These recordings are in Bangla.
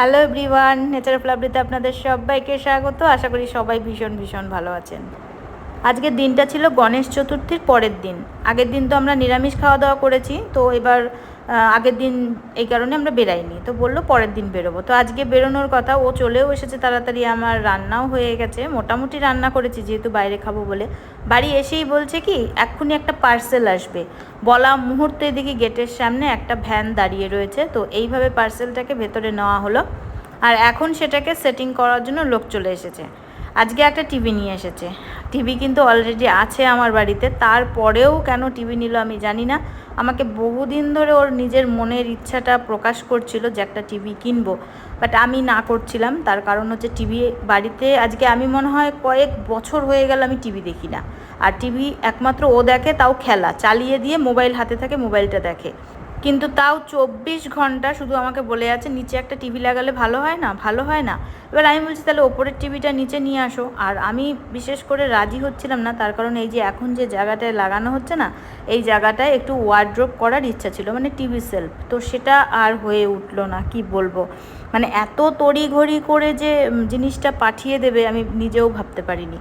হ্যালো এভরিওয়ান, নেচার ফ্লাবরিতে আপনাদের সবাইকে স্বাগত। আশা করি সবাই ভীষণ ভীষণ ভালো আছেন। আজকের দিনটা ছিল গণেশ চতুর্থীর পরের দিন। আগের দিন তো আমরা নিরামিষ খাওয়া দাওয়া করেছি, তো এবার আগের দিন এই কারণে আমরা বেরাইনি। তো বলল পরের দিন বেরোবো। তো আজকে বেরোনোর কথা, ও চলেও এসেছে তাড়াতাড়ি, আমার রান্নাও হয়ে গেছে। মোটামুটি রান্না করেছি, যেহেতু বাইরে খাব বলে। বাড়ি এসেই বলছে কি, এক্ষুনি একটা পার্সেল আসবে। বলা মুহূর্তে এদিকে গেটের সামনে একটা ভ্যান দাঁড়িয়ে রয়েছে। তো এইভাবে পার্সেলটাকে ভেতরে নেওয়া হলো। আর এখন সেটাকে সেটিং করার জন্য লোক চলে এসেছে। আজকে একটা টিভি নিয়ে এসেছে। টিভি কিন্তু অলরেডি আছে আমার বাড়িতে। তারপরেও কেন টিভি নিল আমি জানি না। আমাকে বহুদিন ধরে ওর নিজের মনের ইচ্ছাটা প্রকাশ করছিল যে একটা টিভি কিনবো। বাট আমি না করছিলাম, তার কারণ হচ্ছে টিভি বাড়িতে আজকে আমি মনে হয় কয়েক বছর হয়ে গেল আমি টিভি দেখি না। আর টিভি একমাত্র ও দেখে, তাও খেলা। চালিয়ে দিয়ে মোবাইল হাতে থাকে, মোবাইলটা দেখে। কিন্তু তাও চব্বিশ ঘণ্টা শুধু আমাকে বলে আছে, নিচে একটা টিভি লাগালে ভালো হয় না, ভালো হয় না। এবার আমি বলছি, তাহলে ওপরের টিভিটা নিচে নিয়ে আসো। আর আমি বিশেষ করে রাজি হচ্ছিলাম না, তার কারণ এই যে এখন যে জায়গাটায় লাগানো হচ্ছে না, এই জায়গাটায় একটু ওয়ার্ড্রোপ করার ইচ্ছা ছিল মানে টিভি সেলফ তো সেটা আর হয়ে উঠল না, কি বলব? মানে এত তড়িঘড়ি করে যে জিনিসটা পাঠিয়ে দেবে আমি নিজেও ভাবতে পারিনি।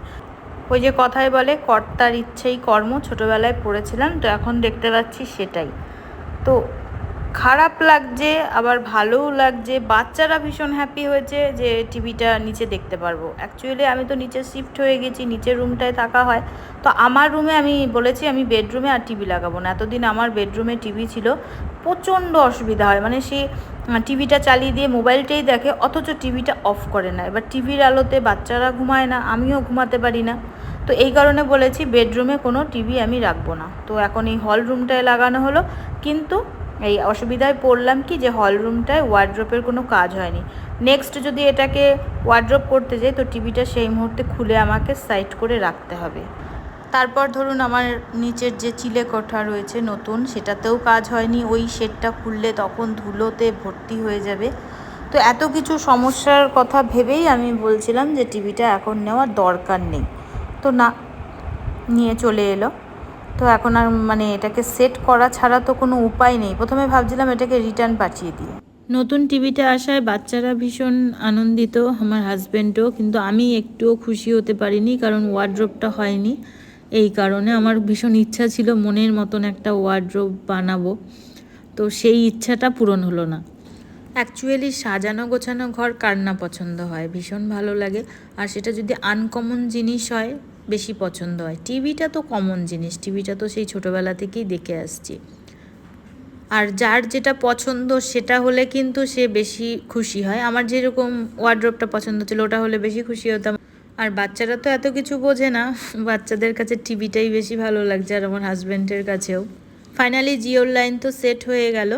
ওই যে কথায় বলে, কর্তার ইচ্ছেই কর্ম। ছোটোবেলায় পড়েছিলাম, তো এখন দেখতে পাচ্ছি সেটাই। তো খারাপ লাগছে, আবার ভালোও লাগছে। বাচ্চারা ভীষণ হ্যাপি হয়েছে যে টিভিটা নিচে দেখতে পারব। অ্যাকচুয়ালি আমি তো নিচে শিফট হয়ে গেছি, নিচের রুমটায় থাকা হয়। তো আমার রুমে আমি বলেছি আমি বেডরুমে আর টিভি লাগাবো না। এতদিন আমার বেডরুমে টিভি ছিল, প্রচণ্ড অসুবিধা হয়। মানে সে টিভিটা চালিয়ে দিয়ে মোবাইলটাই দেখে, অথচ টিভিটা অফ করে না। এবার টিভির আলোতে বাচ্চারা ঘুমায় না, আমিও ঘুমাতে পারি না। তো এই কারণে বলেছি বেডরুমে কোনো টিভি আমি রাখব না। তো এখন এই হল রুমটায় লাগানো হলো। কিন্তু এই অসুবিধায় পড়লাম কি যে হল রুমটায় ওয়ার্ড্রপের কোনো কাজ হয়নি। নেক্সট যদি এটাকে ওয়ার্ড্রপ করতে যাই, তো টিভিটা সেই মুহূর্তে খুলে আমাকে সাইড করে রাখতে হবে। তারপর ধরুন আমার নিচের যে চিলে কোঠা রয়েছে নতুন, সেটাতেও কাজ হয়নি। ওই শেডটা খুললে তখন ধুলোতে ভর্তি হয়ে যাবে। তো এত কিছু সমস্যার কথা ভেবেই আমি বলছিলাম যে টিভিটা এখন নেওয়ার দরকার নেই। তো না, নিয়ে চলে এলো। তো এখন আর মানে এটাকে সেট করা ছাড়া তো কোনো উপায় নেই। প্রথমে ভাবছিলাম এটাকে রিটার্ন পাঠিয়ে দিয়ে। নতুন টিভিটা আসায় বাচ্চারা ভীষণ আনন্দিত, আমার হাজব্যান্ডও কিন্তু আমি একটুও খুশি হতে পারিনি কারণ ওয়ার্ড্রোপটা হয়নি। এই কারণে আমার ভীষণ ইচ্ছা ছিল মনের মতন একটা ওয়ার্ড্রোপ বানাবো। তো সেই ইচ্ছাটা পূরণ হলো না। অ্যাকচুয়ালি সাজানো গোছানো ঘর কার না পছন্দ হয়? ভীষণ ভালো লাগে। আর সেটা যদি আনকমন জিনিস হয় বেশি পছন্দ হয়। টিভিটা তো কমন জিনিস। টিভিটা তো সেই ছোটোবেলা থেকেই দেখে আসছি। আর যার যেটা পছন্দ, সেটা হলে কিন্তু সে বেশি খুশি হয়। আমার যেরকম ওয়ার্ড্রপটা পছন্দ ছিল, ওটা হলে বেশি খুশি হতাম। আর বাচ্চারা তো এত কিছু বোঝে না। বাচ্চাদের কাছে টিভিটাই বেশি ভালো লাগছে, আর আমার হাজব্যান্ডের কাছেও। ফাইনালি জিওর লাইন তো সেট হয়ে গেল।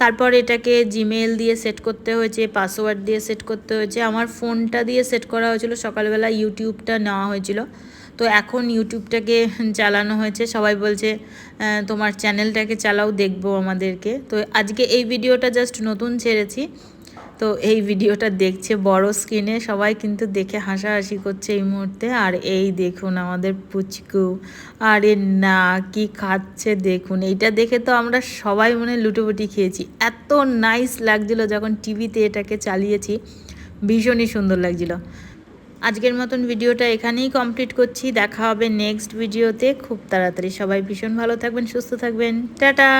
তারপর এটাকে জিমেল দিয়ে সেট করতে হয়েছে পাসওয়ার্ড দিয়ে সেট করতে হয়েছে, আমার ফোনটা দিয়ে সেট করা হয়েছিল, সকালবেলা ইউটিউবটা নেওয়া হয়েছিল। তো এখন ইউটিউবটাকে চালানো হয়েছে, সবাই বলছে তোমার চ্যানেলটাকে চালাও, দেখব আমাদেরকে। তো আজকে এই ভিডিওটা জাস্ট নতুন ছেড়েছি। তো এই ভিডিওটা দেখছে বড় স্ক্রিনে সবাই কিন্তু দেখে হাসাহাসি করছে এই মুহূর্তে। আর এই দেখুন আমাদের পুচকু। আরে না, কি খাচ্ছে দেখুন। এইটা দেখে তো আমরা সবাই মনে লুটোপুটি খেয়েছি। এত নাইস লাগছিল যখন টিভিতে এটাকে চালিয়েছি। ভীষণই সুন্দর লাগছিল। আজকের মতন ভিডিওটা এখানেই কমপ্লিট করছি। দেখা হবে নেক্সট ভিডিওতে খুব তাড়াতাড়ি। সবাই ভীষণ ভালো থাকবেন, সুস্থ থাকবেন। টাটা!